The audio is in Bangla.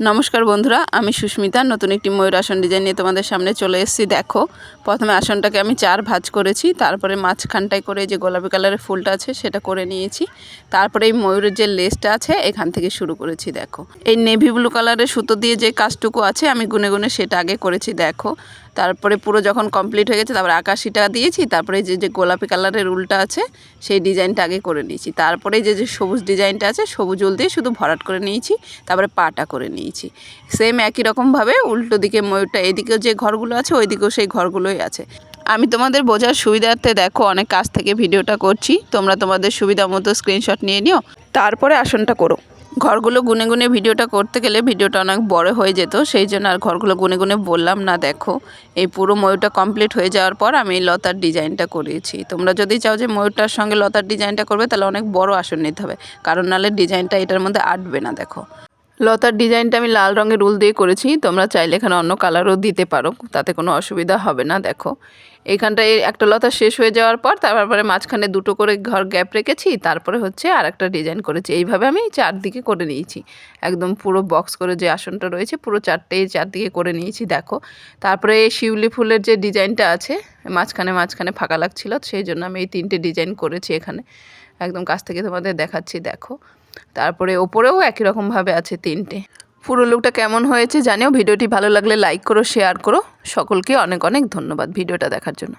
নমস্কার বন্ধুরা, আমি সুস্মিতা, নতুন একটি ময়ূর আসন ডিজাইন নিয়ে তোমাদের সামনে চলে এসেছি। দেখো, প্রথমে আসনটাকে আমি চার ভাজ করেছি, তারপরে মাঝখানটায় করে যে গোলাপি কালারের ফুলটা আছে সেটা করে নিয়েছি। তারপরে এই ময়ূরের যে লেসটা আছে, এখান থেকে শুরু করেছি, দেখো। এই নেভি ব্লু কালারের সুতো দিয়ে যে কাজটুকু আছে, আমি গুনে গুনে সেটা আগে করেছি, দেখো। তারপরে পুরো যখন কমপ্লিট হয়ে গেছে, তারপরে আকাশিটা দিয়েছি, তারপরে যে যে গোলাপি কালারের উলটা আছে, সেই ডিজাইনটা আগে করে নিয়েছি। তারপরে যে যে সবুজ ডিজাইনটা আছে, সবুজ উল দিয়ে শুধু ভরাট করে নিয়েছি, তারপরে পাটা করে নিয়েছি। সেম একই রকমভাবে উল্টো দিকে ময়ূরটা এদিকেও যে ঘরগুলো আছে ওই দিকেও সেই ঘরগুলোই আছে। আমি তোমাদের বোঝার সুবিধার্থে দেখো, অনেক কাছ থেকে ভিডিওটা করছি, তোমরা তোমাদের সুবিধা মতো স্ক্রিনশট নিয়ে নিও। তারপরে আসনটা করো। ঘরগুলো গুনে গুনে ভিডিওটা করতে গেলে ভিডিওটা অনেক বড় হয়ে যেত, সেই জন্য আর ঘরগুলো গুনে গুনে বললাম, না, দেখো, এই পুরো ময়ূরটা কমপ্লিট হয়ে যাওয়ার পর আমি লতার ডিজাইনটা করিয়েছি তোমরা যদি চাও যে ময়ূরটার সঙ্গে লতার ডিজাইনটা করবে, তাহলে অনেক বড় আসন নিতে হবে, কারণ নাহলে ডিজাইনটা এটার মধ্যে আটবে না, দেখো। লতার ডিজাইনটা আমি লাল রঙের উল দিয়ে করেছি, তোমরা চাইলে এখানে অন্য কালারও দিতে পারো, তাতে কোনো অসুবিধা হবে না, দেখো। এইখানটায় একটা লতা শেষ হয়ে যাওয়ার পর তারপরে মাঝখানে দুটো করে ঘর গ্যাপ রেখেছি, তারপরে হচ্ছে আর একটা ডিজাইন করেছি। এইভাবে আমি চারদিকে করে নিয়েছি, একদম পুরো বক্স করে যে আসনটা রয়েছে, পুরো চারটেই চারদিকে করে নিয়েছি, দেখো। তারপরে এই শিউলি ফুলের যে ডিজাইনটা আছে, মাঝখানে মাঝখানে ফাঁকা লাগছিল, সেই জন্য আমি এই তিনটে ডিজাইন করেছি এখানে। একদম কাছ থেকে তোমাদের দেখাচ্ছি, দেখো। তারপরে ওপরেও একই রকমভাবে আছে তিনটে। পুরো লুকটা কেমন হয়েছে জানিও। ভিডিওটি ভালো লাগলে লাইক করো শেয়ার করো। সকলকে অনেক অনেক ধন্যবাদ ভিডিওটা দেখার জন্য।